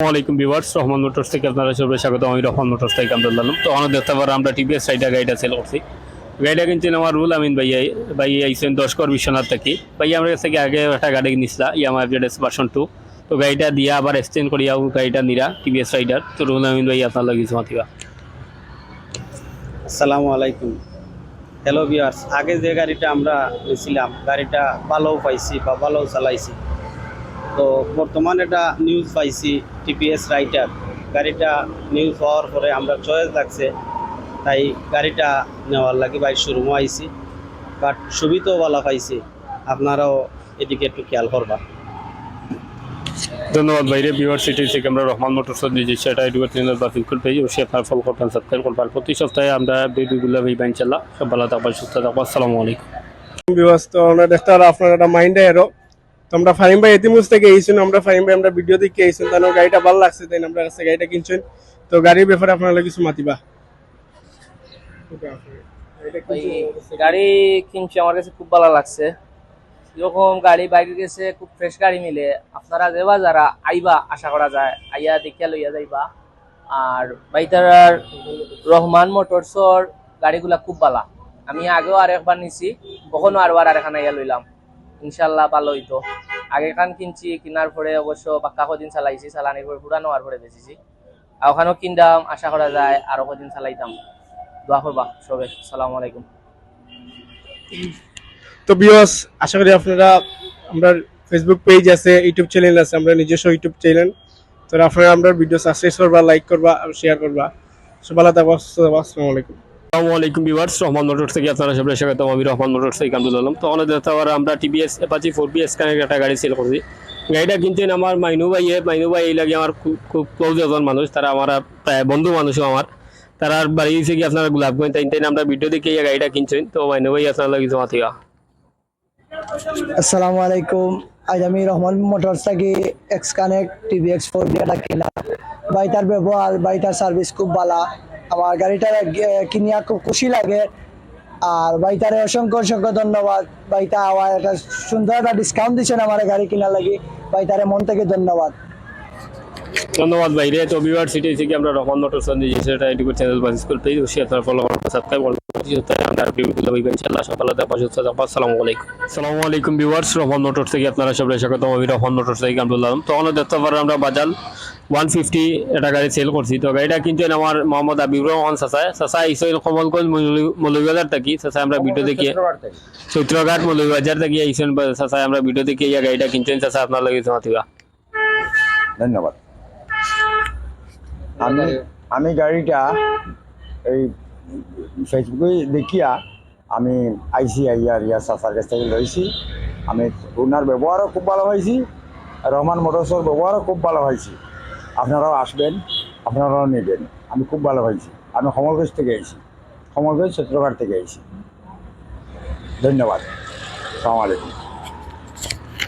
আসসালামাইকুম viewers Rahman motors থেকে আপনারা সবাই স্বাগত। আমি রহমান মোটরস থেকে আব্দুল্লাহ তো আমরা দেখতে পারো আমরা টিভিএস সাইডা গাড়িটা সেল করছি। গাড়িটা কিনছেন আমার রুল আমিন ভাই ভাই আইসেন দশকর বিশ্বনাথ থেকে। ভাই আমার কাছ থেকে আগে একটা গাড়ি নিছিলা ইয়ামা এফজেডএস ভার্সন টু তো গাড়িটা দিয়া আবার এক্সচেঞ্জ করিয়া গাড়িটা নিরা টিভিএস রাইডার তো রুল আমিন ভাই আপনার লাগে মাতিবা। আসসালামু আলাইকুম হ্যালো ভিউয়ার্স আগে যে গাড়িটা আমরা নিয়েছিলাম গাড়িটা ভালোও পাইছি বা ভালোও চালাইছি। তো বর্তমান এটা নিউজ পাইছি টিপিএস রাইটার গাড়িটা নিউজ হওয়ার পরে আমরা চয়েস লাগছে তাই গাড়িটা নেওয়ার লাগে বাইর শোরুমও আইছি। বাট সুবিধাও ভালো পাইছি আপনারাও এদিকে একটু খেয়াল করবা। ধন্যবাদ বাইরে ভিউয়ার্স সিটি থেকে আমরা রহমান মোটরস নিজে সেটা ইউটিউব চ্যানেল বা ফেসবুক পেজ অবশ্যই আপনার ফলো করবেন সাবস্ক্রাইব করবেন। প্রতি সপ্তাহে আমরা ভিডিওগুলো ভাই ইনশাল্লাহ সব ভালো থাকবেন সুস্থ থাকবেন। আসসালামু আলাইকুম। আমরা দেখতে আপনার একটা মাইন্ডে এরো। আমরা ফাহিম ভাই এতিমুজ থেকে এইছেন আমরা ফাহিম ভাই, আমরা ভিডিও দেখে এইছেন তাই গাড়িটা ভালো লাগছে, তাই আমরা কাছে গাড়িটা কিনছেন। তো গাড়ির ব্যাপারে আপনারা কিছু মাতিবা? গাড়ি কিনছি, আমার কাছে খুব ভালো লাগছে। এরকম গাড়ি বাইরে গেছে, খুব ফ্রেশ গাড়ি মিলে। আপনারা দেবা যারা আইবা, আশা করা যায়, আইয়া দেখিয়া লইয়া যাইবা। আর বাইতারার রহমান মোটরসর গাড়িগুলা খুব ভালো। আমি আগেও আর একবার নিছি, কখনো আরবার আর এখানে আইয়া লইলাম। ইনশাল্লাহ ভালো হইতো আগে খান কিনছি, কিনার পরে অবশ্য পাক্কা কদিন চালাইছি, চালানির পরে পুরানো আর পরে বেচেছি। আর ওখানেও কিনতাম, আশা করা যায় আরও কদিন চালাইতাম। দোয়া করবা সবে। সালাম আলাইকুম। তো বিয়স আশা করি আপনারা, আমরা ফেসবুক পেজ আছে ইউটিউব চ্যানেল আছে, আমরা নিজস্ব ইউটিউব চ্যানেল তো আপনারা, আমরা ভিডিও সাবস্ক্রাইব করবা লাইক করবা, আর শেয়ার করবা। সব ভালো থাকবা আসসালামু আলাইকুম। আসসালামু আলাইকুম রহমান মোটরস থেকে আপনারা সবাই স্বাগত আমি রহমান মোটরস থেকে আব্দুল আলম। তো আমাদের দেখতে আমরা টিভিএস অ্যাপাচি ফোর বি স্ক্যানের একটা গাড়ি সেল করছি। গাড়িটা কিনছেন আমার মাইনু ভাইয়ে মাইনু ভাই এই লাগে আমার খুব খুব ক্লোজ একজন মানুষ। তারা আমার প্রায় বন্ধু মানুষও আমার। তারা বাড়ি গেছে কি আপনারা গোলাপগঞ্জ তাই তাই আমরা ভিডিও দেখে এই গাড়িটা কিনছেন। তো মাইনু ভাই, আপনার লাগে জমা থেকে আসসালামু আলাইকুম। আজ আমি রহমান মোটরস থেকে X connect TV X four ডিয়াটা কিনা বাইতার ব্যবহার বাইতার সার্ভিস খুব ভালো। আমার গাড়িটা কিনিয়া খুব খুশি লাগে। আর বাইতারে অসংখ্য অসংখ্য ধন্যবাদ। বাইতা আমার একটা সুন্দর একটা ডিসকাউন্ট দিচ্ছেন আমার গাড়ি কিনার লাগি। বাইতারে মন থেকে ধন্যবাদ। ধন্যবাদ ভাই। রে, তো বিভার সিটি থেকে আমরা রকম মোটরস নিজে সেটা ইউটিউব চ্যানেল বা স্কুল পেজ অবশ্যই আপনারা ফলো করবেন সাবস্ক্রাইব আমরা আসসালামু আলাইকুম। আসসালামু আলাইকুম ভিউয়ার্স রহমান থেকে আপনারা সবাই স্বাগত আমি রহমান মোটরস থেকে আব্দুল্লাহ আলম। তো আমরা দেখতে পারো আমরা বাজাল ওয়ান ফিফটি এটা গাড়ি সেল করছি। তো গাড়িটা কিনছেন আমার মোহাম্মদ আবিবুর রহমান সাসায় সাসা ইসইল কমলগঞ্জ মৌলভীবাজার থাকি। সাসা আমরা ভিডিও দেখিয়ে চৈত্রঘাট মৌলভীবাজার থেকে আমরা ভিডিও দেখিয়ে এই গাড়িটা কিনছেন আপনার লাগে ধন্যবাদ। আমি আমি গাড়িটা এই ফেসবুকে দেখিয়া আমি আইসি আইয়ার ইয়া সাসার কাছ থেকে লইছি। আমি ওনার ব্যবহারও খুব ভালো হয়েছি রহমান মোটরসের ব্যবহারও খুব ভালো হয়েছি আপনারাও আসবেন, আপনারাও নেবেন, আমি খুব ভালো হয়েছি আমি কমলগঞ্জ থেকে আইছি, কমলগঞ্জ চিত্রঘাট থেকে আইছি। ধন্যবাদ। সালাম আলাইকুম।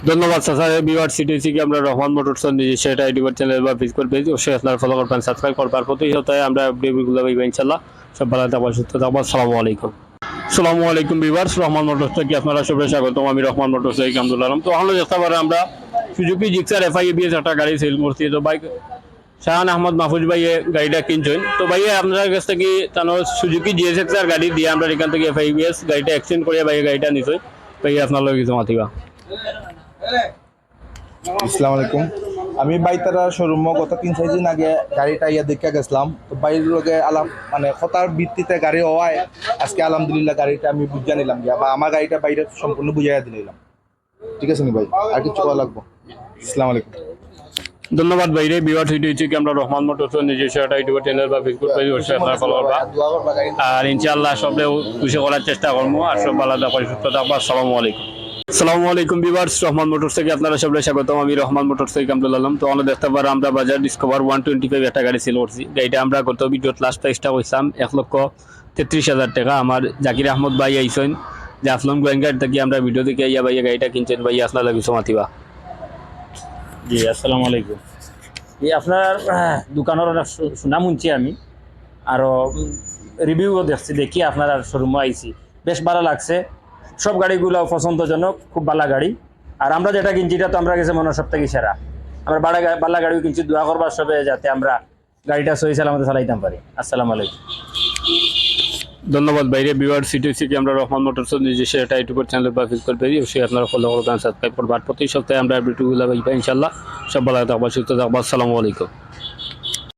ধন্যবাদ সাসার বিওয়ার সিটি থেকে আমরা রহমান মোটরস নিজে সেটা ইউটিউব চ্যানেল বা ফেসবুক পেজ অবশ্যই আপনারা ফলো করবেন সাবস্ক্রাইব করবেন। প্রতি সপ্তাহে আমরা ভিডিওগুলো পাইবেন ইনশাল্লাহ সব ভালো থাকবেন, সুস্থ থাকবেন। আসসালামু আলাইকুম। আসসালামু আলাইকুম বিভার্স রহমান মোটরস থেকে আপনারা সবাই স্বাগতম? আমি রহমান মোটরস থেকে আলম। তো আমরা দেখতে পারে আমরা সুজুকি জিক্সার এফআই বিএস একটা গাড়ি সেল করছি। তো বাইক শাহান আহমদ মাহফুজ ভাই গাড়িটা কিনছেন। তো ভাই আপনার কাছ থেকে তানো সুজুকি জিএসএক্স আর গাড়ি দিয়ে আমরা এখান থেকে এফআই বিএস গাড়িটা এক্সচেঞ্জ করে ভাই গাড়িটা নিছই ভাই আপনার লগে কিছু মাতিবা। আসসালামু আলাইকুম। আমি বাইতারা শোরুম গত তিন, চার দিন আগে গাড়িটা ইয়া দেখে গেছিলাম। তো বাইরের লগে আলাম মানে কথার ভিত্তিতে গাড়ি হওয়ায় আজকে আলহামদুলিল্লাহ গাড়িটা আমি বুঝা নিলাম গিয়া বা আমার গাড়িটা বাইরে সম্পূর্ণ বুঝাইয়া দিলাম ঠিক আছে নি ভাই? আর কিছু করা লাগবো? আসসালামু আলাইকুম। ধন্যবাদ ভাইরে। বিওয়ার সিটি থেকে আমরা রহমান মোটরস নিজস্ব একটা ইউটিউব চ্যানেল বা ফেসবুক পেজ অবশ্যই আপনারা ফলো দোয়া গাড়ি আর ইনশাআল্লাহ সবটা খুশি করার চেষ্টা করব। আর সব ভালো থাকবেন, সুস্থ থাকব আসসালামু আলাইকুম। আসসালামু আলাইকুম বিভার্স রহমান মোটরস থেকে আপনারা সবাই স্বাগতম। আমি রহমান মোটরস থেকে আব্দুল আলম। তো আমরা দেখতে পারো আমরা বাজার ডিসকভার ওয়ান টোয়েন্টি ফাইভ একটা গাড়ি সেল করছি। গাড়িটা আমরা গত ভিডিওত লাস্ট প্রাইসটা কইসাম এক লক্ষ তেত্রিশ হাজার টাকা। আমার জাকির আহমদ ভাই আইসেন জাফলন গোয়েঙ্গার থেকে আমরা ভিডিও দেখে ইয়া ভাইয়া গাড়িটা কিনছেন। ভাইয়া আপনার লাগে মাতিবা জি আসসালামু আলাইকুম। এই আপনার দোকানের অনেক সুনাম শুনছি আমি। আরও রিভিউও দেখছি দেখি আপনার শোরুমে আইছি। বেশ ভালো লাগছে। সব গাড়িগুলো পছন্দজনক, খুব ভালো গাড়ি। আর আমরা যেটা কিনছি, এটা তো আমরা গেছে মনে সব থেকে সেরা। আমরা বাড়া গা- বালা গাড়িও কিনছি দোয়া করবার সবে যাতে আমরা গাড়িটা সহি সালামতে চালাইতাম পারি। আসসালামু আলাইকুম। ধন্যবাদ বাইরে বিওয়ার সিটি থেকে আমরা রহমান মোটরস নিজস্ব একটা ইউটিউবের চ্যানেল বা ফেসবুক পেজ অবশ্যই আপনারা ফলো করবেন সাবস্ক্রাইব করবেন। আর প্রতি সপ্তাহে আমরা ভিডিওগুলো ইনশাল্লাহ সব ভালো থাকবা সুস্থ থাকবা আসসালামু আলাইকুম।